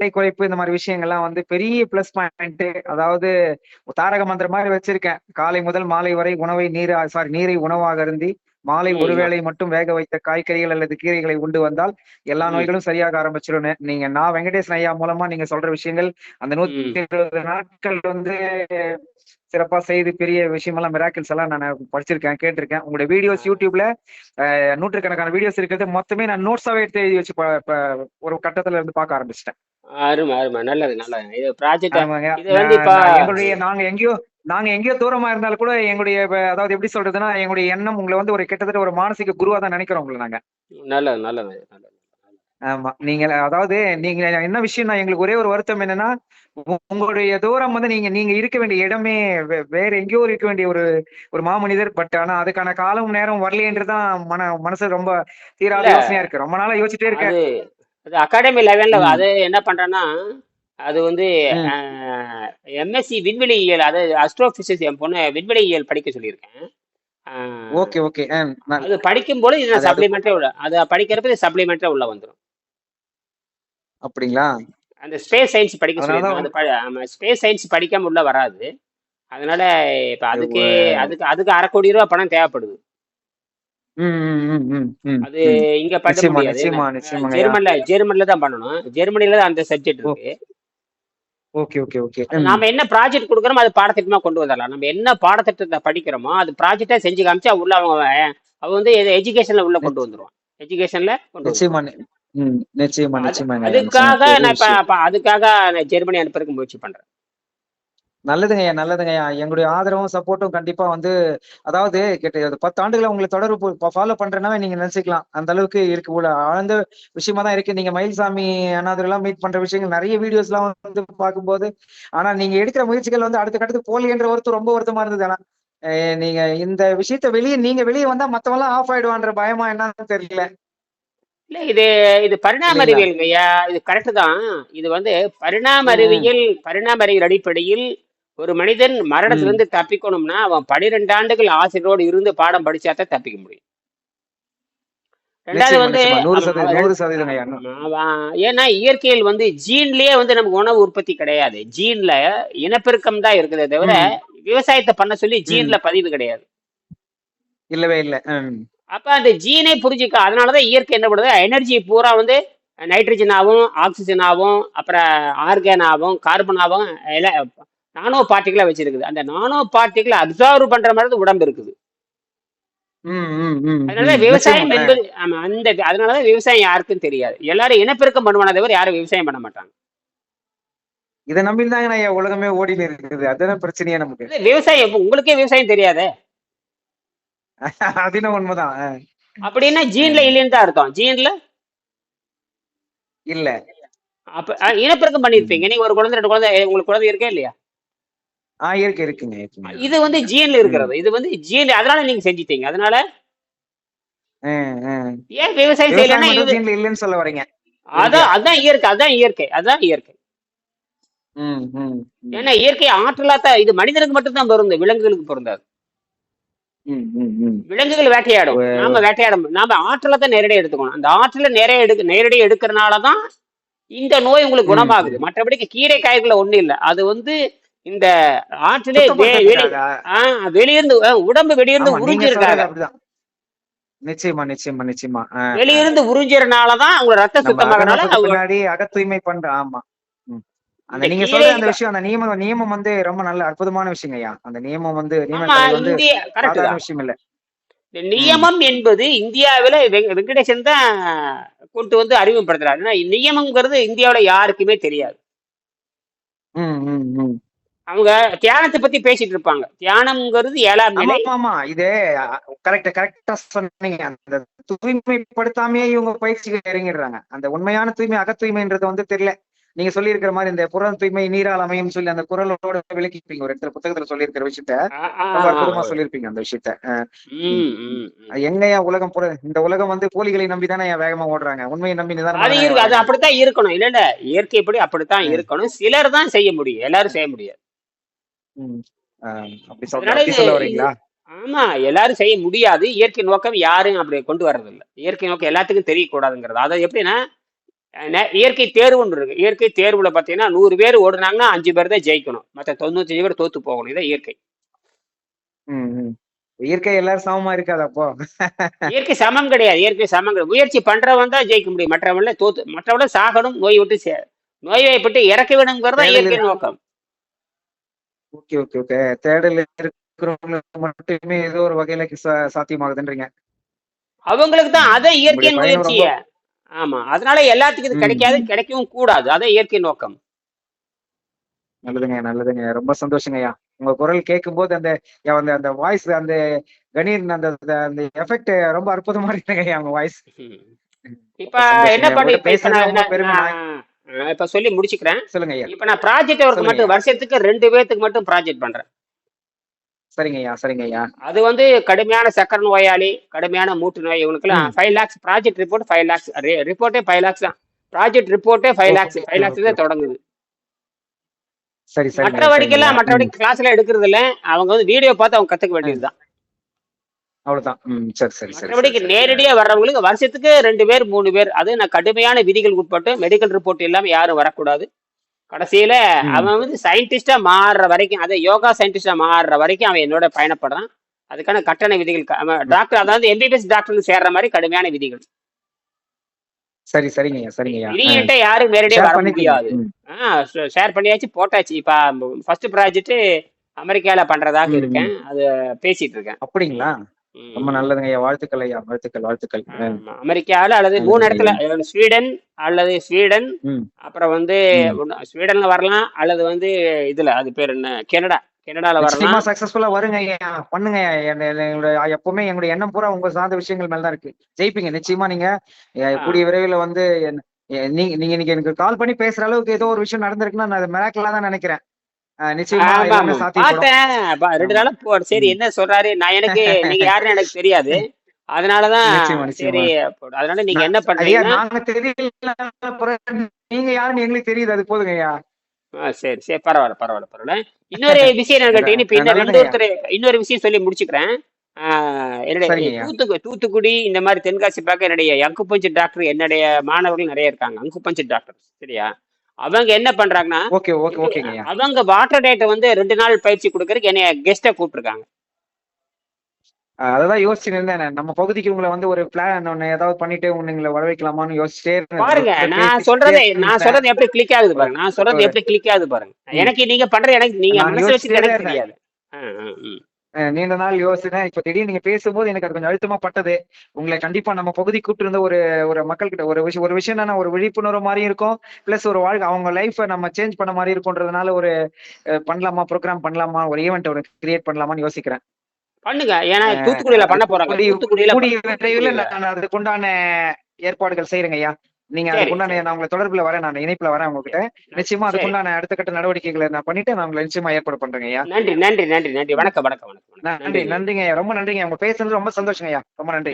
எடை குறைப்பு இந்த மாதிரி விஷயங்கள்லாம் வந்து பெரிய பிளஸ் பாயிண்ட் அதாவது தாரக மந்திரம் மாதிரி வச்சிருக்கேன். காலை முதல் மாலை வரை உணவை நீர் சாரி நீரை உணவாக அருந்தி மாலை. ஒருவேளை மட்டும் வேக வைத்த காய்கறிகள் அல்லது கீரைகளை உண்டு வந்தால் எல்லா. நோய்களும் சரியாக ஆரம்பிச்சிடும் நீங்க நான் வெங்கடேசன் ஐயா மூலமா நீங்க சொல்ற விஷயங்கள் அந்த நூத்தி. இருபது நாட்கள் வந்து சிறப்பா செய்து பெரிய விஷயமெல்லாம் மிராக்கிள்ஸ் எல்லாம் நான் படிச்சிருக்கேன் கேட்டிருக்கேன். உங்களுடைய வீடியோஸ் யூடியூப்ல அஹ், நூற்றுக்கணக்கான வீடியோஸ் இருக்கிறது மொத்தமே நான் நோட்ஸாவே எடுத்து எழுதி வச்சு ஒரு கட்டத்துல இருந்து பார்க்க ஆரம்பிச்சிட்டேன். அருமை அருமை. நல்லது நல்லது. இது ப்ராஜெக்ட் ஆமாங்க. இது வந்து எங்களுடைய நாங்க எங்கேயோ நாங்க எங்கேயோ தூரமா இருந்தாலும் கூட எங்களுடைய அதாவது எப்படி சொல்றதுன்னா எங்களுடைய எண்ணம் உங்களை வந்து ஒரு கிட்டத்தட்ட ஒரு மானசீக குருவா தான் நினைக்கிறோம் உங்களை நாங்க. நல்லது நல்லது ஆமா. நீங்க அதாவது நீங்க என்ன விஷயம் நான் எங்களுக்கு ஒரே ஒரு வருத்தம் என்னன்னா உங்களுடைய தூரம் வந்து நீங்க நீங்க இருக்க வேண்டிய இடமே வேற எங்கேயோ இருக்க வேண்டிய ஒரு ஒரு மாமனிதர் பட் ஆனா அதுக்கான காலம் நேரம் வரலையேன்றதுதான் மன மனசு ரொம்ப தீராத. யோசனையா இருக்கு. ரொம்ப நாளா யோசிச்சுட்டே இருக்கேன். அகாடமி லெவல்ல. அது என்ன பண்றேன்னா அது வந்து. எம்எஸ்சி விண்வெளியியல் அது அஸ்ட்ரோபிசிக்ஸ் என் பொண்ணு விண்வெளியியல் படிக்க சொல்லியிருக்கேன் ஓகே ஓகே அது படிக்கும்போது இது அது- அது- சப்ளிமெண்டே உள்ள அது படிக்கிறப்ப இது சப்ளிமெண்டே உள்ள வந்துடும் அப்படிங்களா அந்த ஸ்பேஸ் சயின்ஸ் படிக்க ஆமா ஸ்பேஸ் சயின்ஸ் படிக்காம உள்ள வராது அதனால இப்ப அதுக்கு. அதுக்கு அதுக்கு அரை கோடி ரூபாய் பணம் தேவைப்படுது அது. இங்க பண்ண முடியாது. ஜெர்மன்ல ஜெர்மன்ல தான் பண்ணணும் ஜெர்மனில தான் அந்த சப்ஜெக்ட். இருக்கு ஓகே ஓகே ஓகே. நாம என்ன ப்ராஜெக்ட் கொடுக்குறோமோ அது பாடத்திட்டமா கொண்டு வந்துடலாம். நம்ம என்ன பாடத்திட்டத்தை படிக்கிறோமோ அது ப்ராஜெக்டா செஞ்சு காமிச்சா உள்ள அவங்க அவ வந்து எஜுகேஷன்ல உள்ள கொண்டு வந்துருவான் எஜுகேஷன்ல கொண்டு நிச்சயமா நிச்சயமா அதுக்காக நான் இப்ப அதுக்காக நான் ஜெர்மனி அனுப்புறதுக்கு முயற்சி பண்றேன். நல்லதுங்க ஐயா நல்லதுங்க ஐயா. எங்களுடைய ஆதரவும் சப்போர்ட்டும் கண்டிப்பா வந்து அதாவது கிட்ட பத்து ஆண்டுகளை உங்களை தொடர்பு ஃபாலோ பண்றேன்னா நீங்க நினைச்சுக்கலாம். அந்த அளவுக்கு இருக்கு உள்ள ஆழ்ந்த விஷயமா தான் இருக்கு. நீங்க மயில்சாமி அண்ணாதுரை எல்லாம் மீட் பண்ற விஷயங்கள் நிறைய வீடியோஸ் எல்லாம் வந்து பார்க்கும்போது ஆனா நீங்க எடுக்கிற முயற்சிகள் வந்து அடுத்த கட்டத்துக்கு போலியன்ற வருத்தம் ரொம்ப வருத்தமா இருந்தது. ஆனா நீங்க இந்த விஷயத்த வெளியே நீங்க வெளியே வந்தா மத்தவங்க எல்லாம் ஆஃப் ஆயிடுவான்ற பயமா என்னன்னு தெரியல. இல்ல இது இது பரிணாம அறிவியல் ஐயா. இது கரெக்ட் தான். இது வந்து பரிணாம அறிவியல் பரிணாம அறிவியல் அடிப்படையில் ஒரு மனிதன் மரணத்திலிருந்து தப்பிக்கணும்னா அவன் பனிரெண்டு ஆண்டுகள் ஆசிரியரோடு இருந்து பாடம் படிச்சாதான் தப்பிக்க முடியும். ரெண்டாவது வந்து ஏன்னா இயற்கையில் வந்து ஜீன்லயே வந்து நமக்கு உணவு உற்பத்தி கிடையாது. ஜீன்ல இனப்பெருக்கம் தான் இருக்குதே தவிர விவசாயத்தை பண்ண சொல்லி ஜீன்ல பதிவு கிடையாது. இல்லவே இல்ல. அப்ப அந்த ஜீனை புரிஞ்சுக்க அதனாலதான் இயற்கை என்ன பண்ணுது? எனர்ஜி பூரா வந்து நைட்ரஜனாகவும் ஆக்சிஜனாகவும் அப்புறம் ஆர்கானாகவும் கார்பனாகவும் எல்லாம் நானோ பார்ட்டிகளா வச்சிருக்குது. அந்த நானோ பார்ட்டிகளை அப்சர்வ் பண்ற மாதிரி உடம்பு இருக்குது. அதனால. விவசாயம். என்பது ஆமா அந்த அதனாலதான் விவசாயம் யாருக்கும் தெரியாது. எல்லாரும் இனப்பெருக்கம் பண்ணுவானே தவிர யாரும் விவசாயம் பண்ண மாட்டாங்க. இதை நம்பிதாங்க ஐயா உலகமே ஓடிட்டு இருக்குது. அதுதான் பிரச்சனையே நமக்கு. விவசாயம் உங்களுக்கே விவசாயம் தெரியாதே? அதுன்னு உண்மைதான். அப்படின்னா ஜீன்ல இல்லைன்னு தான் அர்த்தம். ஜீன்ல இல்ல. அப்ப இனப்பெருக்கம் பண்ணிருப்பீங்க. நீங்க ஒரு குழந்தை ரெண்டு குழந்தை உங்களுக்கு குழந்தை இருக்கே இல்லையா? இருக்கு இருக்குங்க இது வந்து ஜீன்ல இருக்கிறது. இது வந்து ஜீன் அதனால நீங்க செஞ்சிட்டீங்க. அதனால. ஏன் விவசாயம் செய்யலன்னா இல்லைன்னு சொல்ல வரீங்க. அதான் அதான் இயற்கை அதான் இயற்கை அதான் இயற்கை. ஏன்னா இயற்கை ஆற்றலா தான் இது மனிதனுக்கு மட்டும் தான் பொருந்தும் விலங்குகளுக்கு பொருந்தாது. விலங்குகள் வேட்டையாடும். நாம வேட்டையாட முடியும். நாம ஆற்றலை தான் நேரடியாக எடுத்துக்கணும். அந்த ஆற்றலை நேரடியாக எடுக்க நேரடியாக எடுக்கிறனால தான் இந்த நோய் உங்களுக்கு. குணமாகுது. மற்றபடிக்கு கீரை காய்கறில ஒண்ணும் இல்லை. அது வந்து இந்த ஆற்றிலே வெளியிருந்து உடம்பு வெளியிருந்து உறிஞ்சிருக்காங்க. நிச்சயமா நிச்சயமா நிச்சயமா. வெளியிருந்து உறிஞ்சறனாலதான் அவங்க ரத்த அவங்க பின்னாடி அகத்தூய்மை பண்ற ஆமா. அந்த நீங்க சொல்ற அந்த விஷயம் அந்த நியமம் நியமம் வந்து ரொம்ப நல்ல அற்புதமான விஷயம் ஐயா. அந்த நியமம் வந்து தான். விஷயம் இல்ல. நியமம் என்பது இந்தியாவில வெங்க- வெங்கடேசன் தான் கொண்டு வந்து அறிமுகப்படுத்துறாரு. நியமம்ங்கிறது இந்தியாவுல யாருக்குமே தெரியாது. அவங்க தியானத்தை பத்தி பேசிட்டு இருப்பாங்க. தியானம்ங்கிறது ஏழாம் நிலை. ஆமா, இது கரெக்ட் கரெக்டா சொன்னீங்க. அந்த தூய்மைப்படுத்தாமையே இவங்க பயிற்சிக்கு இறங்கிடுறாங்க. அந்த உண்மையான தூய்மை அகத்தூய்மைன்றது வந்து தெரியல. நீங்க சொல்லியிருக்கிற மாதிரி இந்த புற தூய்மை நீரால் அமையும் சொல்லி அந்த குரலோட விளக்கிப்பீங்க. ஒரு இடத்துல புத்தகத்துல விஷயத்த. ஆ, ரொம்ப ஆ. அற்புதமா சொல்லியிருப்பீங்க அந்த விஷயத்த. எங்கயா உலகம் புற இந்த உலகம் வந்து போலிகளை நம்பி தானே வேகமா ஓடுறாங்க? உண்மையை நம்பி அது. அப்படித்தான் இருக்கணும். இல்ல இல்ல. இயற்கைப்படி அப்படித்தான். இருக்கணும். சிலர் தான் செய்ய முடியும். எல்லாரும் செய்ய முடியாது. அப்படி சொல்ல வரீங்களா ஆமா எல்லாரும் செய்ய முடியாது. இயற்கை நோக்கம் யாரும் அப்படி கொண்டு வர்றது இல்ல. இயற்கை நோக்கம் எல்லாத்துக்கும் தெரியக்கூடாதுங்கிறது. அதை எப்படின்னா இயற்கை தேர்வுன்னு இருக்கு. இயற்கை தேர்வுல பாத்தீங்கன்னா நூறு பேர் ஓடுனாங்கன்னா அஞ்சு பேர் தான் ஜெயிக்கணும். மற்ற தொண்ணூத்தஞ்சு பேர் தோத்து போகணும். இதான் இயற்கை. இயற்கை எல்லாரும் சமமா இருக்காது அப்போ. இயற்கை சமம் கிடையாது. இயற்கை சமம் கிடையாது. முயற்சி பண்றவன் தான் ஜெயிக்க முடியும். மற்றவன்ல தோத்து மற்றவங்கள சாகணும் நோய் விட்டு சே- நோய்வாய்ப்பட்டு இறக்க வேணுங்கிறது இயற்கை. நோக்கம். ஓகே ஓகே ஓகே தேடல் இருக்கிறவங்களுக்கு மட்டுமே ஏதோ ஒரு வகையில சாத்தியமாகுதுன்றீங்க அவங்களுக்கு தான் அதான் பயணம் முயற்சிய ஆமா அதனால எல்லாத்துக்கும் இது. கிடைக்காது கிடைக்கவும் கூடாது அதான் இயற்கை நோக்கம் நல்லதுங்க நல்லதுங்க ரொம்ப சந்தோஷங்க ஐயா உங்க குரல் கேட்கும்போது அந்த அந்த அந்த வாய்ஸ் அந்த கணீர் அந்த அந்த- எஃபெக்ட் ரொம்ப அற்புதமா இருக்குங்க ஐயா உங்க வாய்ஸ். இப்ப என்ன. பண்ணி பேசுறது பெருமை. இப்ப சொல்லி முடிச்சுக்கிறேன். சொல்லுங்க ஐயா. இப்ப நான் ப்ராஜெக்ட் ஒர்க் மட்டும் வருஷத்துக்கு ரெண்டு பேர்த்துக்கு மட்டும் ப்ராஜெக்ட் பண்றேன். சரிங்க ஐயா சரிங்க ஐயா. அது வந்து கடுமையான சக்கரை நோயாளி கடுமையான மூட்டு நோய் இவங்களுக்குலாம் five lakhs project report five lakhs ரிப்போர்ட்டே five lakhs தான். ப்ராஜெக்ட் ரிப்போர்ட்டே ஃபைவ் லேக்ஸ் ஃபைவ் லேக்ஸ். தான் தொடங்குது. சரி சரி மற்றபடிக்கெல்லாம் மற்றபடி கிளாஸ்ல எடுக்கிறது இல்ல அவங்க வந்து வீடியோ பார்த்து அவங்க கத்துக்க வேண்டியதுதான். அவ்வளவுதான். ம் சரி சரி சரி. நேரடியா வர்றவங்களுக்கு வருஷத்துக்கு ரெண்டு பேர் மூணு பேர் அது நான் கடுமையான விதிகள் உட்பட்டு மெடிக்கல் ரிப்போர்ட் இல்லாம யாரும் வரக்கூடாது. கடைசியில. அவன் வந்து சயின்டிஸ்டா மாறுற வரைக்கும் அதை யோகா சயின்டிஸ்டா மாறுற வரைக்கும் அவன் என்னோட பயணப்படுறான். அதுக்கான கட்டண விதிகள் டாக்டர் அதாவது எம்பிபிஎஸ் டாக்டர் சேர்ற மாதிரி கடுமையான விதிகள். சரி சரிங்க சரிங்க. ஐயா இவங்கிட்ட யாரும் நேரடியா வர முடியாது. ஷேர் பண்ணியாச்சு போட்டாச்சு. இப்ப ஃபர்ஸ்ட் ப்ராஜெக்ட் அமெரிக்கால பண்றதாக இருக்கேன். அது பேசிட்டு இருக்கேன். அப்படிங்களா. ரொம்ப நல்லதுங்க. ஐயா வாழ்த்துக்கள் ஐயா. வாழ்த்துக்கள் வாழ்த்துக்கள். அமெரிக்கால அல்லது மூணு இடத்துல ஸ்வீடன் அல்லது ஸ்வீடன். அப்புறம் வந்து ஸ்வீடன்ல வரலாம் அல்லது வந்து இதுல அது பேர் என்ன? கனடா. கனடால வரலாம். சக்சஸ்ஃபுல்லா வருங்க ஐயா. பண்ணுங்க என்னோட எப்பவுமே எங்களுடைய எண்ணம் பூரா உங்க சார்ந்த விஷயங்கள் மேல தான் இருக்கு. ஜெயிப்பீங்க. நிச்சயமா நீங்க. கூடிய விரைவில் வந்து நீங்க நீங்க எனக்கு கால் பண்ணி பேசுற அளவுக்கு ஏதோ ஒரு விஷயம் நடந்திருக்குன்னா நான் மிராக்கலா தான் நினைக்கிறேன். பார்த்தேன். ரெண்டு நாளா போ சரி. என்ன சொல்றாரு? நான் எனக்கு நீங்க யாருன்னு எனக்கு தெரியாது. அதனாலதான். சரி. அதனால நீங்க என்ன ஐயா பண்றீங்கன்னா நாங்க யாருன்னு எங்களுக்கு தெரியுது. அது சரி சரி பரவாயில்ல பரவாயில்ல பரவாயில்ல. இன்னொரு விஷயம் என்ன கேட்டீங்கன்னா இப்ப இன்னொரு விஷயம் சொல்லி முடிச்சுக்கிறேன். என்னுடைய. தூத்துக்கு தூத்துக்குடி இந்த மாதிரி தென்காசி பார்க்க என்னுடைய அங்குப்பஞ்சு டாக்டர் என்னுடைய மாணவர்கள் நிறைய இருக்காங்க. அங்குப்பஞ்சு டாக்டர் சரியா? அவங்க என்ன பண்றாங்கன்னா ஓகே ஓகே ஓகேங்க. ஐயா அவங்க வாட்டர் டேட்டை வந்து ரெண்டு நாள் பயிற்சி கொடுக்கறதுக்கு என்னைய கெஸ்டா கூப்பிட்டுருக்காங்க. அததான் யோசிச்சு இருந்தேன் நம்ம பகுதிக்கு உங்களை வந்து ஒரு பிளான் ஒண்ணு ஏதாவது பண்ணிட்டு உங்களை வர வைக்கலாமான்னு இருந்தேன். பாருங்க நான் சொல்றதை நான் சொல்றது எப்படி கிளிக் ஆகுது பாருங்க. நான் சொல்றது எப்படி கிளிக் ஆகுது பாருங்க. எனக்கு நீங்க பண்றது எனக்கு நீங்க மனசு வச்சுட்டு எனக்கு தெரியாது. நீண்ட நாள் யோசிச்சேன். இப்ப திடீர்னு நீங்க பேசும்போது எனக்கு அது கொஞ்சம் அழுத்தமா பட்டது. உங்களை கண்டிப்பா நம்ம பகுதி கூப்பிட்டு இருந்த ஒரு ஒரு மக்கள் கிட்ட ஒரு விஷயம் ஒரு விஷயம் என்னன்னா ஒரு விழிப்புணர்வு மாதிரி இருக்கும். பிளஸ் ஒரு வாழ்க்கை அவங்க லைஃபை நம்ம சேஞ்ச் பண்ண மாதிரி இருக்கும்ன்றதுனால ஒரு பண்ணலாமா ப்ரோக்ராம் பண்ணலாமா ஒரு ஈவெண்ட் ஒரு கிரியேட் பண்ணலாமான்னு யோசிக்கிறேன். பண்ணுங்க. ஏன்னா தூத்துக்குடியில பண்ண போறாங்க. கூடிய- தூத்துக்குடியில கூடிய விரைவில். நான் அதுக்குண்டான ஏற்பாடுகள் செய்யறேங்க ஐயா நீங்க அதுக்குண்டான. நான் உங்களை தொடர்புல வரேன் நான் இணைப்புல வரேன் உங்ககிட்ட. நிச்சயமா. அதுக்குண்டான அடுத்த கட்ட நடவடிக்கைகளை நான் பண்ணிட்டு நான் உங்களை நிச்சயமா ஏற்பாடு பண்றேங்க ஐயா. நன்றி நன்றி நன்றி நன்றி. வணக்கம் வணக்கம் வணக்கம். நன்றி நன்றிங்க ஐயா. ரொம்ப நன்றிங்க. உங்க பேசுனது ரொம்ப சந்தோஷங்க ஐயா. ரொம்ப நன்றி.